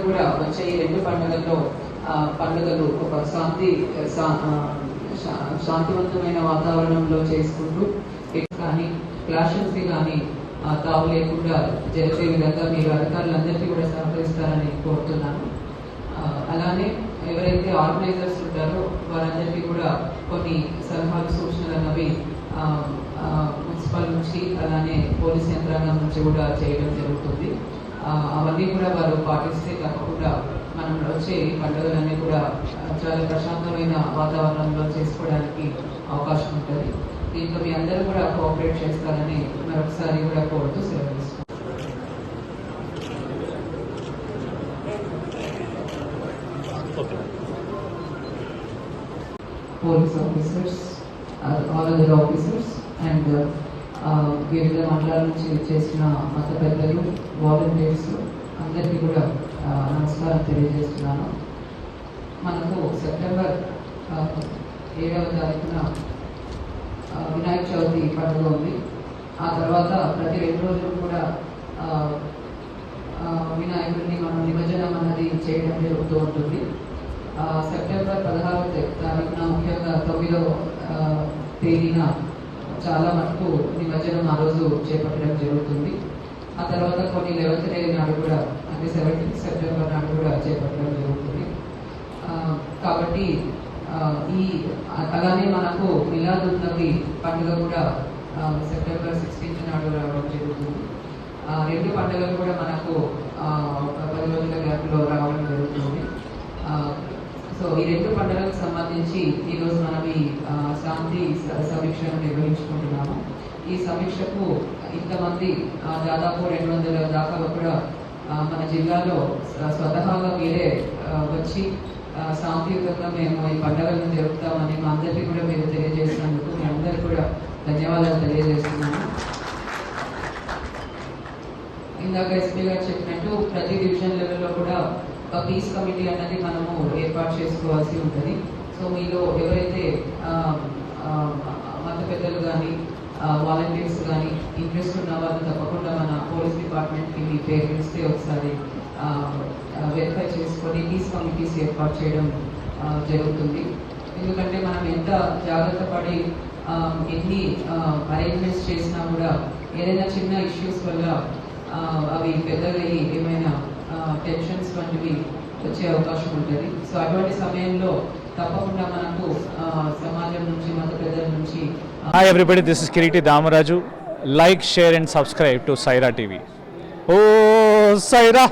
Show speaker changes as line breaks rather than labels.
కూడా వచ్చే ఈ రెండు పండుగల్లో ఆ, పండుగలు ఒక శాంతి శా- శాంతివంతమైన వాతావరణంలో చేసుకుంటూ కానీ క్లాషెస్కి కానీ తావు లేకుండా జరిగే విధంగా మీరు అధికారులందరికీ కూడా సహకరిస్తారని కోరుతున్నాను. ఆ, అలానే ఎవరైతే ఆర్గనైజర్స్ ఉంటారో వారందరికీ కూడా కొన్ని సలహాలు సూచనలు అన్నవి ఆ, మున్సిపల్ నుంచి అలానే పోలీస్ యంత్రాంగం నుంచి కూడా చేయడం జరుగుతుంది. అవన్నీ కూడా వారు పాటిస్తే తప్పకుండా మనం వచ్చే పండుగలన్నీ కూడా చాలా ప్రశాంతమైన వాతావరణంలో చేసుకోవడానికి అవకాశం ఉంటుంది. దీంట్లో మీ అందరూ కూడా కోఆపరేట్ చేస్తారని మరొకసారి కూడా కోరుతూ సెలవు police officers, uh, all other వివిధ మండలాల నుంచి చేసిన మత పెద్దలు వాలంటీర్స్ అందరికీ కూడా నమస్కారం తెలియజేస్తున్నాను. మనకు సెప్టెంబర్ ఏడవ తారీఖున వినాయక చవితి పండుగ ఉంది. ఆ తర్వాత ప్రతి రెండు రోజులు కూడా వినాయకుడిని మనం నిమజ్జనం అన్నది చేయడం జరుగుతూ ఉంటుంది. సెప్టెంబర్ పదహారవ తే- తారీఖున ముఖ్యంగా తొమ్మిదవ తేదీన చాలా మటుకు నిమజ్జనం ఆ రోజు చేపట్టడం జరుగుతుంది. ఆ తర్వాత కొన్ని లెవెన్త్ డే నాడు కూడా అంటే సెవెంటీన్త్ సెప్టెంబర్ నాడు కూడా చేపట్టడం జరుగుతుంది. కాబట్టి ఈ అలానే మనకు మిలాదుల్ నబీ పండుగ కూడా సెప్టెంబర్ సిక్స్టీన్త్ నాడు రావడం జరుగుతుంది. రెండు పండుగలు కూడా మనకు పది రోజుల గ్యాప్లో రావడం జరుగుతుంది. సో ఈ రెండు పండుగలకు సంబంధించి ఈరోజు మనం ఈ శాంతి స- సమీక్షను నిర్వహించుకుంటున్నాము. ఈ సమీక్షకు ఇంతమంది దాదాపు రెండు వందల దాకా కూడా మన జిల్లాలో స్వతహాగా మీరే వచ్చి శాంతియుతంగా మేము ఈ పండుగలను జరుపుతామని మా అందరికీ కూడా మీరు తెలియజేసినందుకు మీ అందరికీ కూడా ధన్యవాదాలు తెలియజేస్తున్నాను ఇందాక ఎస్పీ గారు చెప్పినట్టు ప్రతి డివిజన్ లెవెల్లో కూడా ఒక పీస్ కమిటీ అన్నది మనము ఏర్పాటు చేసుకోవాల్సి ఉంటుంది. సో మీలో ఎవరైతే మత పెద్దలు కానీ వాలంటీర్స్ కానీ ఇంట్రెస్ట్ ఉన్న వాళ్ళు తప్పకుండా మన పోలీస్ డిపార్ట్మెంట్కి మీ పేరు ఇస్తే ఒకసారి వెరిఫై చేసుకొని పీస్ కమిటీస్ ఏర్పాటు చేయడం జరుగుతుంది. ఎందుకంటే మనం ఎంత జాగ్రత్త పడి ఎన్ని అరేంజ్మెంట్స్ చేసినా కూడా ఏదైనా చిన్న ఇష్యూస్ వల్ల అవి పెద్దగా ఏమైనా వచ్చే అవకాశం ఉంటుంది సో అటువంటి సమయంలో తప్పకుండా మనకు ఆ, సమాజం నుంచి మత పెద్దల నుంచి
Hi everybody, this is Kiriti Damaraju. Like, share and subscribe to Saira TV. Oh, Saira!